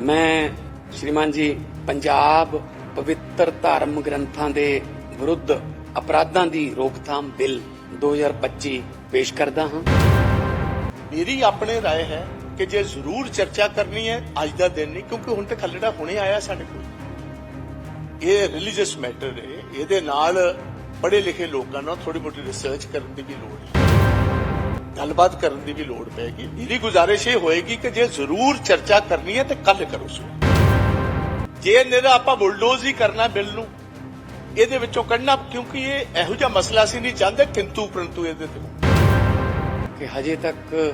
ਮੈਂ ਸ਼੍ਰੀਮਾਨ ਜੀ ਪੰਜਾਬ ਪਵਿੱਤਰ ਧਾਰਮ ਗ੍ਰੰਥਾਂ ਦੇ ਵਿਰੁੱਧ ਅਪਰਾਧਾਂ ਦੀ ਰੋਕਥਾਮ ਬਿੱਲ 2025 ਪੇਸ਼ ਕਰਦਾ ਹਾਂ ਮੇਰੀ ਆਪਣੇ رائے ਹੈ ਕਿ ਜੇ ਜ਼ਰੂਰ ਚਰਚਾ ਕਰਨੀ ਹੈ ਅੱਜ ਦਾ ਦਿਨ ਨਹੀਂ ਕਿਉਂਕਿ ਹੁਣ ਤੱਕ ਹਲੜਾ ਹੁਣੇ ਆਇਆ ਸਾਡੇ ਕੋਲ ਇਹ ਰਿਲੀਜੀਅਸ ਮੈਟਰ ਹੈ ਇਹਦੇ ਨਾਲ ਪੜ੍ਹੇ ਲਿਖੇ ਲੋਕਾਂ ਨਾਲ ਥੋੜੀ ਮੋਟੀ ਰਿਸਰਚ ਕਰਨ ਦੀ ਵੀ ਲੋੜ ਹੈ ਗੱਲਬਾਤ ਕਰਨ ਦੀ ਵੀ ਲੋੜ ਪੈਗੀ ਮੇਰੀ ਗੁਜ਼ਾਰਿਸ਼ ਇਹ ਹੋਏਗੀ ਕਿ ਜੇ ਜ਼ਰੂਰ ਚਰਚਾ ਕਰਨੀ ਹੈ ਤੇ ਕੱਲ ਕਰੋ ਸੋ। ਜੇ ਨਿਰਾ ਆਪਾਂ ਬੁਲਡੋਜ਼ ਹੀ ਕਰਨਾ ਬਿੱਲ ਨੂੰ। ਇਹਦੇ ਵਿੱਚੋਂ ਕੱਢਣਾ, ਕਿਉਂਕਿ ਇਹ ਇਹੋ ਜਿਹਾ ਮਸਲਾ ਸੀ, ਨਹੀਂ ਚਾਹੁੰਦੇ ਕਿੰਤੂ ਪਰੰਤੂ ਇਹਦੇ ਤੇ। ਕਿ ਹਜੇ ਤੱਕ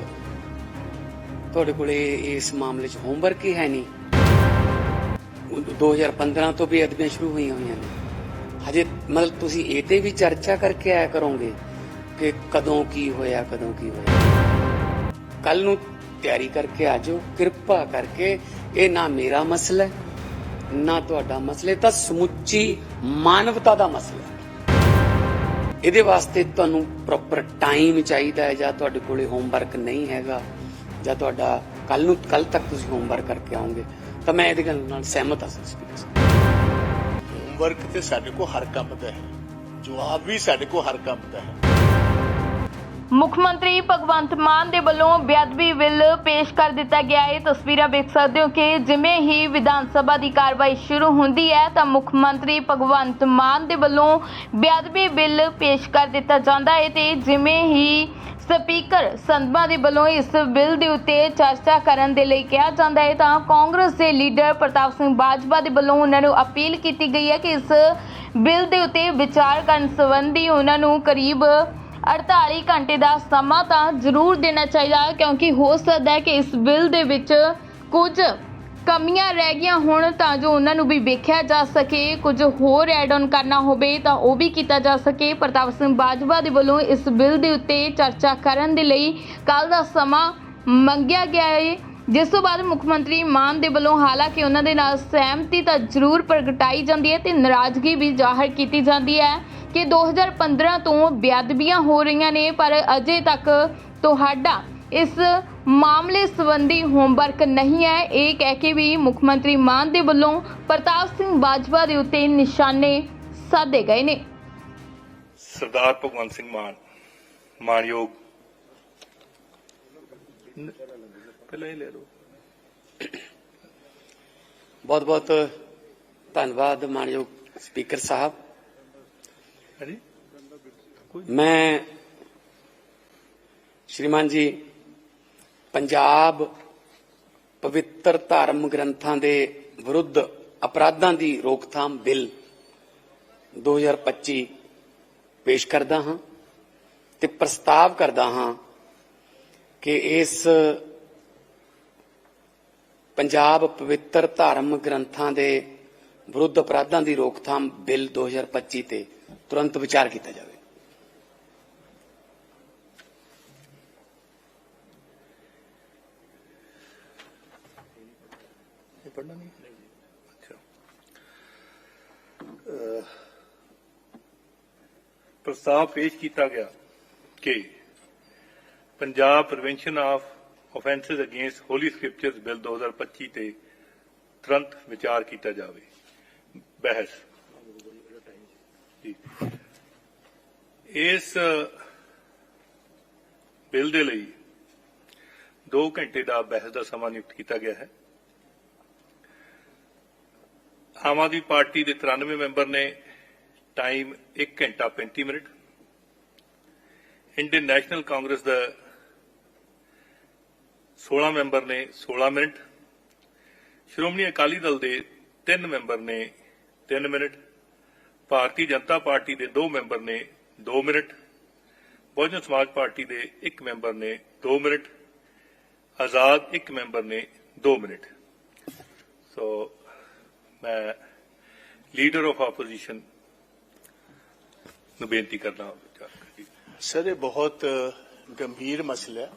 ਤੁਹਾਡੇ ਕੋਲੇ ਇਸ ਮਾਮਲੇ 'ਚ ਹੋਮਵਰਕ ਹੀ ਹੈ ਨਹੀਂ। 2015 ਤੋਂ ਵੀ ਅਦਬੀਆਂ ਸ਼ੁਰੂ ਹੋਈਆਂ ਹੋਈਆਂ ਨੇ। ਹਜੇ ਮਤਲਬ ਤੁਸੀਂ ਇਹ ਤੇ ਵੀ ਚਰਚਾ ਕਰਕੇ ਆਇਆ ਕਰੋਗੇ। ਕਿ ਕਦੋਂ ਕੀ ਹੋਇਆ, ਕਦੋਂ ਕੀ ਹੋਇਆ। ਕੱਲ ਨੂੰ ਤਿਆਰੀ ਕਰਕੇ ਆਜੋ ਕਿਰਪਾ ਕਰਕੇ ਇਹ ਨਾ ਮੇਰਾ ਮਸਲਾ ਹੈ, ਨਾ ਤੁਹਾਡਾ ਮਸਲਾ ਤਾਂ ਸਮੁੱਚੀ ਮਾਨਵਤਾ ਦਾ ਮਸਲਾ ਹੈ। ਇਹਦੇ ਵਾਸਤੇ ਤੁਹਾਨੂੰ ਪ੍ਰੋਪਰ ਟਾਈਮ ਚਾਹੀਦਾ ਹੈ, ਜਾਂ ਤੁਹਾਡੇ ਕੋਲੇ ਹੋਮਵਰਕ ਨਹੀਂ ਹੈਗਾ, ਜਾਂ ਤੁਹਾਡਾ ਕੱਲ ਨੂੰ ਕੱਲ ਤੱਕ ਤੁਸੀਂ ਹੋਮਵਰਕ ਕਰਕੇ ਆਉਂਗੇ ਤਾਂ ਮੈਂ ਇਹਦੇ ਗੱਲ ਨਾਲ ਸਹਿਮਤ ਹਾਂ ਸਪੀਕਰ ਹੋਮਵਰਕ ਤੇ ਸਾਡੇ ਕੋਲ ਹਰ ਕੰਮ ਦਾ ਹੈ, ਜਵਾਬ ਵੀ ਸਾਡੇ ਕੋਲ ਹਰ ਕੰਮ ਦਾ ਹੈ। ਮੁੱਖ ਮੰਤਰੀ ਭਗਵੰਤ ਮਾਨ ਦੇ ਵੱਲੋਂ ਬੇਅਦਬੀ ਬਿੱਲ ਪੇਸ਼ ਕਰ ਦਿੱਤਾ ਗਿਆ ਹੈ। ਤਸਵੀਰਾਂ ਵੇਖ ਸਕਦੇ ਹੋ ਕਿ ਜਿਵੇਂ ਹੀ ਵਿਧਾਨ ਸਭਾ ਦੀ ਕਾਰਵਾਈ ਸ਼ੁਰੂ ਹੁੰਦੀ ਹੈ ਤਾਂ ਮੁੱਖ ਮੰਤਰੀ ਭਗਵੰਤ ਮਾਨ ਦੇ ਵੱਲੋਂ ਬੇਅਦਬੀ ਬਿੱਲ ਪੇਸ਼ ਕਰ ਦਿੱਤਾ ਜਾਂਦਾ ਹੈ ਤੇ ਜਿਵੇਂ ਹੀ ਸਪੀਕਰ ਸੰਧਵਾ ਦੇ ਵੱਲੋਂ ਇਸ ਬਿੱਲ ਦੇ ਉੱਤੇ ਚਰਚਾ ਕਰਨ ਦੇ ਲਈ ਕਿਹਾ ਜਾਂਦਾ ਹੈ ਤਾਂ ਕਾਂਗਰਸ ਦੇ ਲੀਡਰ ਪ੍ਰਤਾਪ ਸਿੰਘ ਬਾਜਵਾ ਦੇ ਵੱਲੋਂ ਉਹਨਾਂ ਨੂੰ ਅਪੀਲ ਕੀਤੀ ਗਈ ਹੈ ਕਿ ਇਸ ਬਿੱਲ ਦੇ ਉੱਤੇ ਵਿਚਾਰ ਕਰਨ ਸੰਬੰਧੀ ਉਹਨਾਂ ਨੂੰ ਕਰੀਬ 48 ਘੰਟੇ ਦਾ ਸਮਾਂ ਤਾਂ ਜ਼ਰੂਰ ਦੇਣਾ ਚਾਹੀਦਾ ਹੈ ਕਿਉਂਕਿ ਹੋ ਸਕਦਾ ਹੈ ਕਿ ਇਸ ਬਿੱਲ ਦੇ ਵਿੱਚ ਕੁਝ ਕਮੀਆਂ ਰਹਿ ਗਈਆਂ ਹੋਣ ਤਾਂ ਜੋ ਉਹਨਾਂ ਨੂੰ ਵੀ ਵੇਖਿਆ ਜਾ ਸਕੇ, ਕੁਝ ਹੋਰ ਐਡ ਆਨ ਕਰਨਾ ਹੋਵੇ ਤਾਂ ਉਹ ਵੀ ਕੀਤਾ ਜਾ ਸਕੇ। ਪ੍ਰਤਾਪ ਸਿੰਘ ਬਾਜਵਾ ਦੇ ਵੱਲੋਂ ਇਸ ਬਿੱਲ ਦੇ ਉੱਤੇ ਚਰਚਾ ਕਰਨ ਦੇ ਲਈ ਕੱਲ ਦਾ ਸਮਾਂ ਮੰਗਿਆ ਗਿਆ ਹੈ। ਜਿਸ ਤੋਂ ਬਾਅਦ ਮੁੱਖ ਮੰਤਰੀ ਮਾਨ ਦੇ ਵੱਲੋਂ ਹਾਲਾਂਕਿ ਉਹਨਾਂ ਦੇ ਨਾਲ ਸਹਿਮਤੀ ਤਾਂ ਜ਼ਰੂਰ ਪ੍ਰਗਟਾਈ ਜਾਂਦੀ ਹੈ ਤੇ ਨਾਰਾਜ਼ਗੀ ਵੀ ਜ਼ਾਹਰ ਕੀਤੀ ਜਾਂਦੀ ਹੈ। ਕਿ 2015 ਤੋਂ ਬੇਅਦਬੀਆਂ ਹੋ ਰਹੀਆਂ ਨੇ ਪਰ ਅਜੇ ਤੱਕ ਤੁਹਾਡਾ ਇਸ ਮਾਮਲੇ ਸੰਬੰਧੀ ਹੋਮਵਰਕ ਨਹੀਂ ਹੈ। ਇਹ ਕਹਿ ਕੇ ਵੀ ਮੁੱਖ ਮੰਤਰੀ ਮਾਨ ਦੇ ਵੱਲੋਂ ਪ੍ਰਤਾਪ ਸਿੰਘ ਬਾਜਵਾ ਦੇ ਉੱਤੇ ਨਿਸ਼ਾਨੇ ਸਾਧੇ ਗਏ ਨੇ। ਸਰਦਾਰ ਭਗਵੰਤ ਸਿੰਘ ਮਾਨ ਮਾਨਯੋਗ। ਪਹਿਲਾਂ ਹੀ ਲੈ ਲਓ। ਬਹੁਤ ਬਹੁਤ ਧੰਨਵਾਦ ਮਾਨਯੋਗ ਸਪੀਕਰ ਸਾਹਿਬ। ਹਾਂਜੀ? ਮੈਂ ਸ਼੍ਰੀਮਾਨ ਜੀ, ਪੰਜਾਬ ਪਵਿੱਤਰ ਧਾਰਮ ਗ੍ਰੰਥਾਂ ਦੇ ਵਿਰੁੱਧ ਅਪਰਾਧਾਂ ਦੀ ਰੋਕਥਾਮ ਬਿੱਲ 2025 ਪੇਸ਼ ਕਰਦਾ ਹਾਂ ਤੇ ਪ੍ਰਸਤਾਵ ਕਰਦਾ ਹਾਂ ਕਿ ਇਸ ਪੰਜਾਬ ਪਵਿੱਤਰ ਧਾਰਮ ਗ੍ਰੰਥਾਂ ਦੇ ਵਿਰੁੱਧ ਅਪਰਾਧਾਂ ਦੀ ਰੋਕਥਾਮ ਬਿੱਲ 2025 ਤੇ ਤੁਰੰਤ ਵਿਚਾਰ ਕੀਤਾ ਜਾਵੇ। ਪੜਨਾ ਨਹੀਂ? ਅੱਛਾ। ਪ੍ਰਸਤਾਵ ਪੇਸ਼ ਕੀਤਾ ਗਿਆ ਕਿ Punjab prevention of offences against holy scriptures bill 2025 ਤੇ ਤੁਰੰਤ ਵਿਚਾਰ ਕੀਤਾ ਜਾਵੇ। ਬਹਿਸ। ਜੀ। ਇਸ ਬਿੱਲ ਦੇ ਲਈ 2 ਘੰਟੇ ਦਾ ਬਹਿਸ ਦਾ ਸਮਾਂ ਨਿਯੁਕਤ ਕੀਤਾ ਗਿਆ ਹੈ। ਆਮ ਆਦਮੀ ਪਾਰਟੀ ਦੇ 93 ਮੈਂਬਰ ਨੇ ਟਾਈਮ 1 ਘੰਟਾ 35 ਮਿੰਟ। ਇੰਡੀਅਨ ਨੈਸ਼ਨਲ ਕਾਂਗਰਸ ਦਾ 16 ਮੈਂਬਰ ਨੇ 16 ਮਿੰਟ। ਸ਼੍ਰੋਮਣੀ ਅਕਾਲੀ ਦਲ ਦੇ 3 ਮੈਂਬਰ ਨੇ 3 ਮਿੰਟ। ਭਾਰਤੀ ਜਨਤਾ ਪਾਰਟੀ ਦੇ 2 ਮੈਂਬਰ ਨੇ 2 ਮਿੰਟ। ਬਹੁਜਨ ਸਮਾਜ ਪਾਰਟੀ ਦੇ 1 ਮੈਂਬਰ ਨੇ 2 ਮਿੰਟ। ਆਜ਼ਾਦ 1 ਮੈਂਬਰ ਨੇ 2 ਮਿੰਟ। ਸੋ, ਮੈਂ ਲੀਡਰ ਆਫ ਆਪੋਜੀਸ਼ਨ ਨੂੰ ਬੇਨਤੀ ਕਰਨਾ ਸਰ, ਇਹ ਬਹੁਤ ਗੰਭੀਰ ਮਸਲਾ ਹੈ।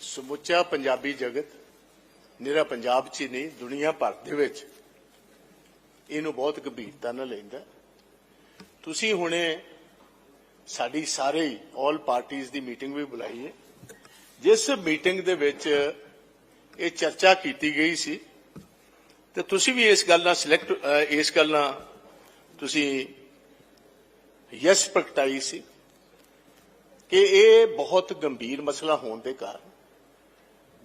ਸਮੁੱਚਾ ਪੰਜਾਬੀ ਜਗਤ ਨਿਰਾ ਪੰਜਾਬ 'ਚ ਹੀ ਨਹੀਂ, ਦੁਨੀਆ ਭਰ ਦੇ ਵਿੱਚ ਇਹਨੂੰ ਬਹੁਤ ਗੰਭੀਰਤਾ ਨਾਲ ਲੈਂਦਾ ਹੈ। ਤੁਸੀਂ ਹੁਣੇ ਸਾਡੀ ਸਾਰੇ ਆਲ ਪਾਰਟੀਆਂ ਦੀ ਮੀਟਿੰਗ ਵੀ ਬੁਲਾਈ ਹੈ ਜਿਸ ਮੀਟਿੰਗ ਦੇ ਵਿੱਚ ਇਹ ਚਰਚਾ ਕੀਤੀ ਗਈ ਸੀ ਤੇ ਤੁਸੀਂ ਵੀ ਇਸ ਗੱਲ ਨਾਲ ਸਿਲੈਕਟ ਇਸ ਗੱਲ ਨਾਲ ਤੁਸੀਂ ਯੈਸ ਪ੍ਰਗਟਾਈ ਸੀ ਕਿ ਇਹ ਬਹੁਤ ਗੰਭੀਰ ਮਸਲਾ ਹੋਣ ਦੇ ਕਾਰਨ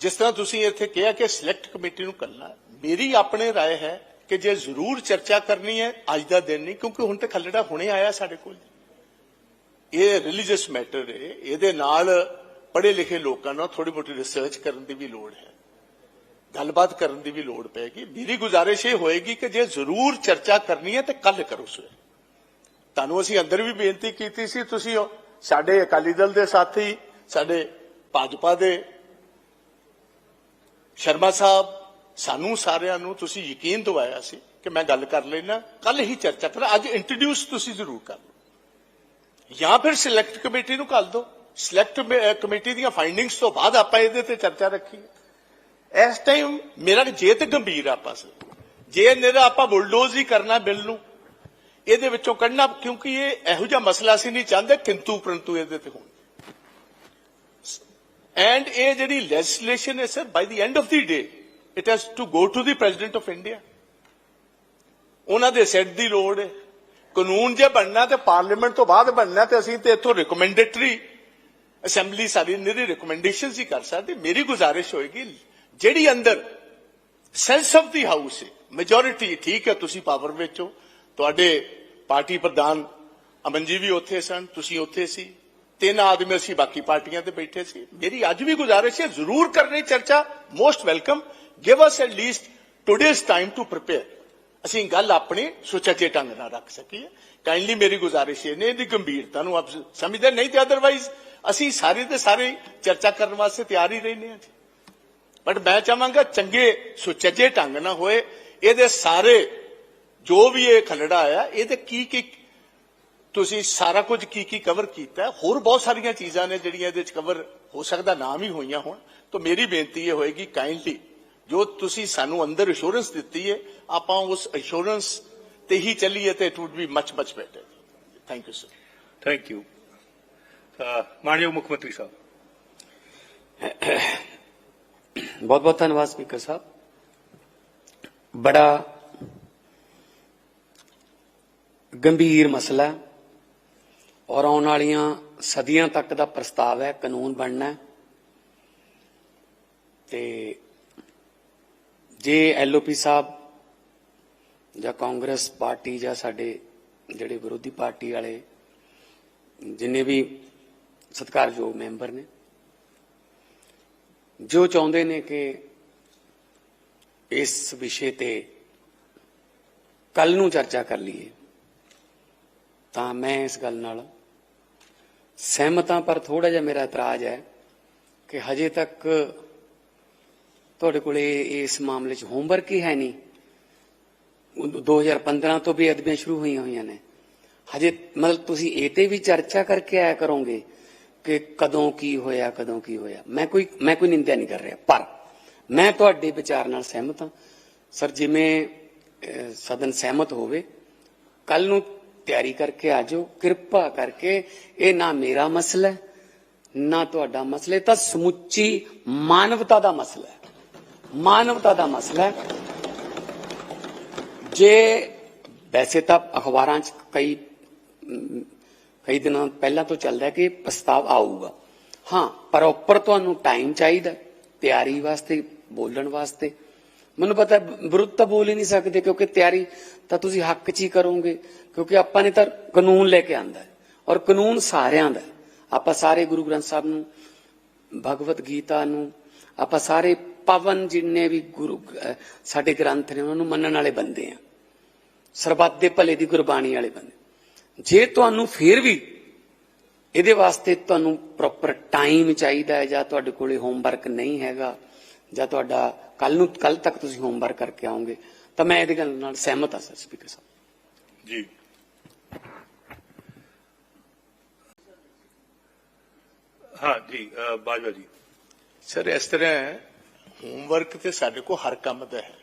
ਜਿਸ ਤਰ੍ਹਾਂ ਤੁਸੀਂ ਇੱਥੇ ਕਿਹਾ ਕਿ ਸਿਲੈਕਟ ਕਮੇਟੀ ਨੂੰ ਕਰਨਾ ਮੇਰੀ ਆਪਣੇ رائے ਹੈ ਕਿ ਜੇ ਜ਼ਰੂਰ ਚਰਚਾ ਕਰਨੀ ਹੈ, ਅੱਜ ਦਾ ਦਿਨ ਨਹੀਂ, ਕਿਉਂਕਿ ਹੁਣ ਤੇ ਖੱਲੜਾ ਹੁਣੇ ਆਇਆ ਸਾਡੇ ਕੋਲ। ਇਹ ਰਿਲੀਜੀਅਸ ਮੈਟਰ ਹੈ। ਇਹਦੇ ਨਾਲ ਪੜ੍ਹੇ ਲਿਖੇ ਲੋਕਾਂ ਨਾਲ ਥੋੜੀ ਬਹੁਤੀ ਰਿਸਰਚ ਕਰਨ ਦੀ ਵੀ ਲੋੜ ਹੈ। ਗੱਲਬਾਤ ਕਰਨ ਦੀ ਵੀ ਲੋੜ ਪਏਗੀ। ਮੇਰੀ ਗੁਜ਼ਾਰਿਸ਼ ਇਹ ਹੋਏਗੀ ਕਿ ਜੇ ਜ਼ਰੂਰ ਚਰਚਾ ਕਰਨੀ ਹੈ, ਤੇ ਕੱਲ ਕਰੋ ਸਵੇਰ। ਤੁਹਾਨੂੰ ਅਸੀਂ ਅੰਦਰ ਵੀ ਬੇਨਤੀ ਕੀਤੀ ਸੀ, ਤੁਸੀਂ ਸਾਡੇ ਅਕਾਲੀ ਦਲ ਦੇ ਸਾਥੀ, ਸਾਡੇ ਭਾਜਪਾ ਦੇ ਸ਼ਰਮਾ ਸਾਹਿਬ ਸਾਨੂੰ ਸਾਰਿਆਂ ਨੂੰ ਤੁਸੀਂ ਯਕੀਨ ਦਿਵਾਇਆ ਸੀ ਕਿ ਮੈਂ ਗੱਲ ਕਰ ਲੈਣਾ ਕੱਲ ਹੀ ਚਰਚਾ ਕਰਾਂ, ਅੱਜ ਇੰਟਰੋਡਿਊਸ ਤੁਸੀਂ ਜ਼ਰੂਰ ਕਰ ਲਓ। ਜਾਂ ਫਿਰ ਸਿਲੈਕਟ ਕਮੇਟੀ ਨੂੰ ਕੱਲ ਦਿਓ। ਸਿਲੈਕਟ ਕਮੇਟੀ ਦੀਆਂ ਫਾਈਂਡਿੰਗਸ ਤੋਂ ਬਾਅਦ ਆਪਾਂ ਇਹਦੇ ਤੇ ਚਰਚਾ ਰੱਖੀਏ ਇਸ ਟਾਈਮ ਮੇਰਾ ਜੇ ਤੇ ਗੰਭੀਰ ਆਪਾਂ ਆਪਸ ਜੇ ਨਿਹਰਾ ਆਪਾਂ ਬੁਲਡੋਜ਼ ਹੀ ਕਰਨਾ ਬਿੱਲ ਨੂੰ, ਇਹਦੇ ਵਿੱਚੋਂ ਕੱਢਣਾ, ਕਿਉਂਕਿ ਇਹ ਇਹੋ ਜਿਹਾ ਮਸਲਾ ਸੀ ਨਹੀਂ ਚਾਹੁੰਦੇ, ਕਿੰਤੂ ਪਰੰਤੂ ਇਹਦੇ ਤੇ ਹੋਣ। ਐਂਡ ਇਹ ਜਿਹੜੀ ਲੈਜਿਸਲੇਸ਼ਨ ਹੈ sir by the end of the day it has to go to the president of India ਉਹਨਾਂ ਦੇ ਸੈੱਟ ਦੀ ਲੋੜ ਹੈ। ਕਾਨੂੰਨ ਜੇ ਬਣਨਾ ਤੇ ਪਾਰਲੀਮੈਂਟ ਤੋਂ ਬਾਅਦ ਬਣਨਾ ਤੇ ਅਸੀਂ ਤੇ ਇੱਥੋਂ ਰਿਕਮੈਂਡੇਟਰੀ ਅਸੈਂਬਲੀ ਸਾਡੀ ਨਿਰੀ ਰਿਕਮੈਂਡੇਸ਼ਨਸ ਹੀ ਕਰ ਸਕਦੇ। ਮੇਰੀ ਗੁਜ਼ਾਰਿਸ਼ ਹੋਏਗੀ, ਜਿਹੜੀ ਅੰਦਰ ਸੈਂਸ ਆਫ ਦੀ ਹਾਊਸ ਹੈ ਮੈਜੋਰਿਟੀ ਠੀਕ ਹੈ, ਤੁਸੀਂ ਪਾਵਰ ਵਿੱਚ ਹੋ। ਤੁਹਾਡੇ ਪਾਰਟੀ ਪ੍ਰਧਾਨ ਅਮਨ ਜੀ ਵੀ ਉੱਥੇ ਸਨ, ਤੁਸੀਂ ਉੱਥੇ ਸੀ। ਤਿੰਨ ਆਦਮੀ ਅਸੀਂ ਬਾਕੀ ਪਾਰਟੀਆਂ ਤੇ ਬੈਠੇ ਸੀ। ਮੇਰੀ ਅੱਜ ਵੀ ਗੁਜ਼ਾਰਿਸ਼ ਹੈ, ਜ਼ਰੂਰ ਕਰਨੀ, ਚਰਚਾ most welcome give us at least today's time to prepare ਅਸੀਂ ਗੱਲ ਆਪਣੀ ਸੁਚੱਜੇ ਢੰਗ ਨਾਲ ਰੱਖ ਸਕੀਏ। ਕਾਈਂਡਲੀ ਮੇਰੀ ਗੁਜ਼ਾਰਿਸ਼ ਇਹ ਨੇ ਇਹਦੀ ਗੰਭੀਰਤਾ ਨੂੰ ਆਪ ਸਮਝਦੇ ਨਹੀਂ ਤੇ ਅਦਰਵਾਈਜ਼ ਅਸੀਂ ਸਾਰੇ ਦੇ ਸਾਰੇ ਚਰਚਾ ਕਰਨ ਵਾਸਤੇ ਤਿਆਰ ਹੀ ਰਹਿੰਦੇ ਹਾਂ ਜੀ। ਬਟ ਮੈਂ ਚਾਹਾਂਗਾ ਚੰਗੇ ਸੁਚੱਜੇ ਢੰਗ ਨਾਲ ਹੋਏ, ਇਹਦੇ ਸਾਰੇ ਜੋ ਵੀ ਇਹ ਖਲੜਾ ਆਇਆ, ਇਹਦੇ ਕੀ ਕੀ ਤੁਸੀਂ ਸਾਰਾ ਕੁਝ ਕੀ ਕੀ ਕਵਰ ਕੀਤਾ ਹੋਰ ਬਹੁਤ ਸਾਰੀਆਂ ਚੀਜ਼ਾਂ ਨੇ ਜਿਹੜੀਆਂ ਇਹਦੇ ਵਿੱਚ ਕਵਰ ਹੋ ਸਕਦਾ, ਨਾਮ ਹੀ ਹੋਈਆਂ ਹੋਣ। ਤਾਂ ਮੇਰੀ ਬੇਨਤੀ ਇਹ ਹੋਏਗੀ ਕਾਈਂਡਲੀ ਜੋ ਤੁਸੀਂ ਸਾਨੂੰ ਅੰਦਰ ਅਸ਼ੋਰੈਂਸ ਦਿੱਤੀ ਹੈ ਆਪਾਂ ਉਸ ਅਸ਼ੋਰੈਂਸ ਤੇ ਹੀ ਚੱਲੀਏ ਤੇ it be much much better thank you sir thank you ਮਾਨਯੋਗ ਮੁੱਖ ਮੰਤਰੀ ਸਾਹਿਬ। ਬਹੁਤ ਬਹੁਤ ਧੰਨਵਾਦ ਸਪੀਕਰ ਸਾਹਿਬ। ਬੜਾ ਗੰਭੀਰ ਮਸਲਾ ਔਰ ਆਉਣ ਵਾਲੀਆਂ ਸਦੀਆਂ ਤੱਕ ਦਾ ਪ੍ਰਸਤਾਵ ਹੈ ਕਾਨੂੰਨ ਬਣਨਾ ਤੇ ਜੇ ਐਲਓਪੀ ਸਾਹਿਬ ਜਾਂ ਕਾਂਗਰਸ ਪਾਰਟੀ ਜਾਂ ਸਾਡੇ ਜਿਹੜੇ ਵਿਰੋਧੀ ਪਾਰਟੀ ਵਾਲੇ ਜਿੰਨੇ ਵੀ ਸਤਿਕਾਰਯੋਗ ਮੈਂਬਰ ਨੇ, ਜੋ ਚਾਹੁੰਦੇ ਨੇ ਕਿ ਇਸ ਵਿਸ਼ੇ ਤੇ ਕੱਲ ਨੂੰ ਚਰਚਾ ਕਰ ਲਈਏ, ਤਾਂ ਮੈਂ ਇਸ ਗੱਲ ਨਾਲ ਸਹਿਮਤ ਹਾਂ, ਪਰ ਥੋੜਾ ਜਿਹਾ ਮੇਰਾ ਇਤਰਾਜ਼ ਹੈ ਕਿ ਹਜੇ ਤੱਕ ਤੁਹਾਡੇ ਕੋਲੇ ਇਸ ਮਾਮਲੇ 'ਚ ਹੋਮਵਰਕ ਹੀ ਹੈ ਨਹੀਂ। ਉਹ 2015 ਤੋਂ ਬੇਅਦਬੀਆਂ ਸ਼ੁਰੂ ਹੋਈਆਂ ਹੋਈਆਂ ਨੇ। ਹਜੇ ਮਤਲਬ ਤੁਸੀਂ ਇਹ ਤੇ ਵੀ ਚਰਚਾ ਕਰਕੇ ਆਇਆ ਕਰੋਗੇ ਕਿ ਕਦੋਂ ਕੀ ਹੋਇਆ, ਕਦੋਂ ਕੀ ਹੋਇਆ। ਮੈਂ ਕੋਈ ਮੈਂ ਕੋਈ ਨਿੰਦਿਆ ਨਹੀਂ ਕਰ ਰਿਹਾ, ਪਰ ਮੈਂ ਤੁਹਾਡੇ ਵਿਚਾਰ ਨਾਲ ਸਹਿਮਤ ਹਾਂ। ਸਰ ਜਿਵੇਂ ਸਦਨ ਸਹਿਮਤ ਹੋਵੇ ਕੱਲ ਨੂੰ ਤਿਆਰੀ ਕਰਕੇ ਆ ਜਾਓ, ਕਿਰਪਾ ਕਰਕੇ, ਇਹ ਨਾ ਮੇਰਾ ਮਸਲਾ ਨਾ ਤੁਹਾਡਾ ਮਸਲਾ ਤਾਂ ਸਮੁੱਚੀ ਮਾਨਵਤਾ ਦਾ ਮਸਲਾ ਹੈ। ਮਾਨਵਤਾ ਦਾ ਮਸਲਾ ਹੈ। ਜੇ ਵੈਸੇ ਤਾਂ ਅਖਬਾਰਾਂ 'ਚ ਕਈ ਕਈ ਦਿਨਾਂ ਪਹਿਲਾਂ ਤੋਂ ਚੱਲਦਾ ਹੈ ਕਿ ਪ੍ਰਸਤਾਵ ਆਊਗਾ। ਹਾਂ ਪ੍ਰੋਪਰ ਤੁਹਾਨੂੰ ਟਾਈਮ ਚਾਹੀਦਾ, ਤਿਆਰੀ ਵਾਸਤੇ, ਬੋਲਣ ਵਾਸਤੇ। ਮੈਨੂੰ ਪਤਾ ਵਿਰੁੱਧ ਤਾਂ ਬੋਲ ਹੀ ਨਹੀਂ ਸਕਦੇ ਕਿਉਂਕਿ ਤਿਆਰੀ ਤਾਂ ਤੁਸੀਂ ਹੱਕ 'ਚ ਹੀ ਕਰੋਗੇ, ਕਿਉਂਕਿ ਆਪਾਂ ਨੇ ਤਾਂ ਕਾਨੂੰਨ ਲੈ ਕੇ ਆਂਦਾ ਔਰ ਕਾਨੂੰਨ ਸਾਰਿਆਂ ਦਾ ਆਪਾਂ ਸਾਰੇ ਗੁਰੂ ਗ੍ਰੰਥ ਸਾਹਿਬ ਨੂੰ ਭਗਵਤ ਗੀਤਾ ਨੂੰ, ਆਪਾਂ ਸਾਰੇ ਪਵਨ ਜਿੰਨੇ ਵੀ ਗੁਰੂ ਸਾਡੇ ਗ੍ਰੰਥ ਨੇ ਉਹਨਾਂ ਨੂੰ ਮੰਨਣ ਵਾਲੇ ਬੰਦੇ ਆ। ਸਰਬੱਤ ਦੇ ਭਲੇ ਦੀ ਗੁਰਬਾਣੀ ਵਾਲੇ ਬੰਦੇ। ਜੇ ਤੁਹਾਨੂੰ ਫਿਰ ਵੀ ਇਹਦੇ ਵਾਸਤੇ ਤੁਹਾਨੂੰ ਪ੍ਰੋਪਰ ਟਾਈਮ ਚਾਹੀਦਾ ਹੈ ਜਾਂ ਤੁਹਾਡੇ ਕੋਲੇ ਹੋਮਵਰਕ ਨਹੀਂ ਹੈਗਾ ਜਾਂ ਤੁਹਾਡਾ ਕੱਲ ਨੂੰ ਕੱਲ ਤੱਕ ਤੁਸੀਂ ਹੋਮਵਰਕ ਕਰਕੇ ਆਓਗੇ ਤਾਂ ਮੈਂ ਇਹਦੇ ਗੱਲ ਨਾਲ ਸਹਿਮਤ ਹਾਂ ਸਰ ਸਪੀਕਰ ਸਾਹਿਬ। ਜੀ। ਹਾਂ ਜੀ ਬਾਜਵਾ ਜੀ। ਸਰ ਇਸ ਤਰ੍ਹਾਂ ਹੈ ਹੋਮਵਰਕ ਤੇ ਸਾਡੇ ਕੋਲ ਹਰ ਕੰਮ ਦਾ ਹੈ।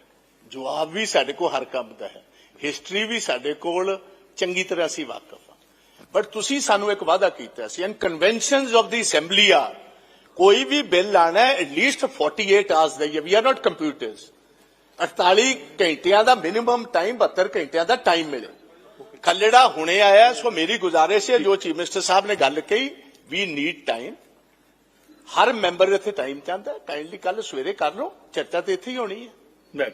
ਜਵਾਬ ਵੀ ਸਾਡੇ ਕੋਲ ਹਰ ਕੰਮ ਦਾ ਹੈ। ਹਿਸਟਰੀ ਵੀ ਸਾਡੇ ਕੋਲ ਚੰਗੀ ਤਰ੍ਹਾਂ ਸੀ ਵਾਕਫ ਹਾਂ। ਬਟ ਤੁਸੀਂ ਸਾਨੂੰ ਇੱਕ ਵਾਅਦਾ ਕੀਤਾ ਸੀ and conventions of the assembly ਆ ਕੋਈ ਵੀ ਬਿੱਲ ਆਣਾ ਹੈ ਐਟ ਲੀਸਟ 48 ਆਵਰਸ ਦਾ ਵੀ ਆਰ ਨਾਟ ਕੰਪਿਊਟਰਸ 48 ਘੰਟਿਆਂ ਦਾ ਮਿਨੀਮਮ ਟਾਈਮ 72 ਘੰਟਿਆਂ ਦਾ ਟਾਈਮ ਮਿਲੇ। ਖੱਲੜਾ ਹੁਣੇ ਆਇਆ, ਸੋ ਮੇਰੀ ਗੁਜ਼ਾਰਿਸ਼ ਹੈ, ਜੋ ਚੀਫ ਮਿਨਿਸਟਰ ਸਾਹਿਬ ਨੇ ਗੱਲ ਕਹੀ ਵੀ ਨੀਡ ਟਾਈਮ ਹਰ ਮੈਂਬਰ ਇੱਥੇ ਟਾਈਮ ਚਾਹੁੰਦਾ ਕਾਈਂਡਲੀ ਕੱਲ ਸਵੇਰੇ ਕਰ ਲਓ ਚਰਚਾ ਤੇ ਇੱਥੇ ਹੀ ਹੋਣੀ ਹੈ। ਮੈਂ।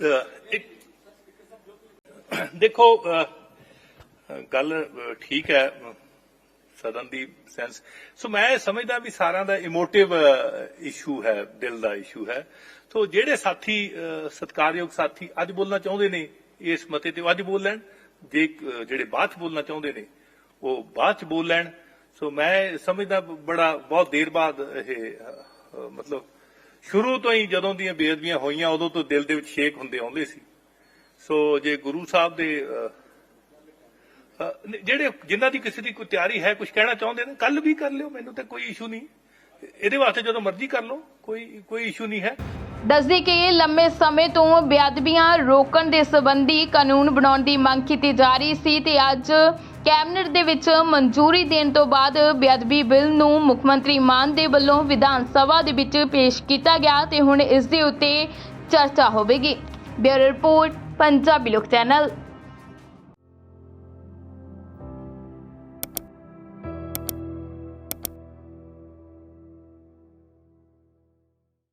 ਅਹ, ਇੱਕ ਦੇਖੋ ਗੱਲ ਠੀਕ ਹੈ ਸਦਨ ਦੀ ਸੈਂਸ ਸੋ ਮੈਂ ਸਮਝਦਾ ਵੀ ਸਾਰਿਆਂ ਦਾ ਇਮੋਟਿਵ ਇਸ਼ੂ ਹੈ ਦਿਲ ਦਾ ਇਸ਼ੂ ਹੈ। ਸੋ ਜਿਹੜੇ ਸਾਥੀ ਸਤਿਕਾਰਯੋਗ ਸਾਥੀ ਅੱਜ ਬੋਲਣਾ ਚਾਹੁੰਦੇ ਨੇ ਇਸ ਮਤੇ ਤੇ ਅੱਜ ਬੋਲ ਲੈਣ। ਜੇ ਜਿਹੜੇ ਬਾਅਦ ਚ ਬੋਲਣਾ ਚਾਹੁੰਦੇ ਨੇ ਉਹ ਬਾਅਦ ਚ ਬੋਲ ਲੈਣ। ਸੋ ਮੈਂ ਸਮਝਦਾ ਬੜਾ, ਬਹੁਤ ਦੇਰ ਬਾਅਦ ਇਹ ਮਤਲਬ ਸ਼ੁਰੂ ਤੋਂ ਹੀ ਜਦੋਂ ਦੀਆਂ ਬੇਅਦਬੀਆਂ ਹੋਈਆਂ, ਉਦੋਂ ਤੋਂ ਦਿਲ ਦੇ ਵਿੱਚ ਸ਼ੇਕ ਹੁੰਦੇ ਆਉਂਦੇ ਸੀ। ਸੋ ਜੇ ਗੁਰੂ ਸਾਹਿਬ ਦੇ ਜਿਹੜੇ ਜਿਨ੍ਹਾਂ ਦੀ ਕਿਸੇ ਦੀ ਕੋਈ ਤਿਆਰੀ ਹੈ ਕੁਝ ਕਹਿਣਾ ਚਾਹੁੰਦੇ ਨੇ ਕੱਲ ਵੀ ਕਰ ਲਿਓ, ਮੈਨੂੰ ਤਾਂ ਕੋਈ ਇਸ਼ੂ ਨਹੀਂ। ਇਹਦੇ ਵਾਸਤੇ ਜਦੋਂ ਮਰਜ਼ੀ ਕਰ ਲਓ, ਕੋਈ ਕੋਈ ਇਸ਼ੂ ਨਹੀਂ ਹੈ। ਦੱਸਦੀ ਕਿ ਲੰਮੇ ਸਮੇਂ ਤੋਂ ਬੇਅਦਬੀਆਂ ਰੋਕਣ ਦੇ ਸੰਬੰਧੀ ਕਾਨੂੰਨ ਬਣਾਉਣ ਦੀ ਮੰਗ ਕੀਤੀ ਜਾ ਰਹੀ ਸੀ ਤੇ ਅੱਜ ਕੈਬਨਿਟ ਦੇ ਵਿੱਚ ਮਨਜ਼ੂਰੀ ਦੇਣ ਤੋਂ ਬਾਅਦ ਬੇਅਦਬੀ ਬਿੱਲ ਨੂੰ ਮੁੱਖ ਮੰਤਰੀ ਮਾਨ ਦੇ ਵੱਲੋਂ ਵਿਧਾਨ ਸਭਾ ਦੇ ਵਿੱਚ ਪੇਸ਼ ਕੀਤਾ ਗਿਆ ਤੇ ਹੁਣ ਇਸ ਦੇ ਉੱਤੇ ਚਰਚਾ ਹੋਵੇਗੀ। ਬਿਊਰੋ ਰਿਪੋਰਟ, ਪੰਜਾਬੀ ਲੋਕ ਚੈਨਲ।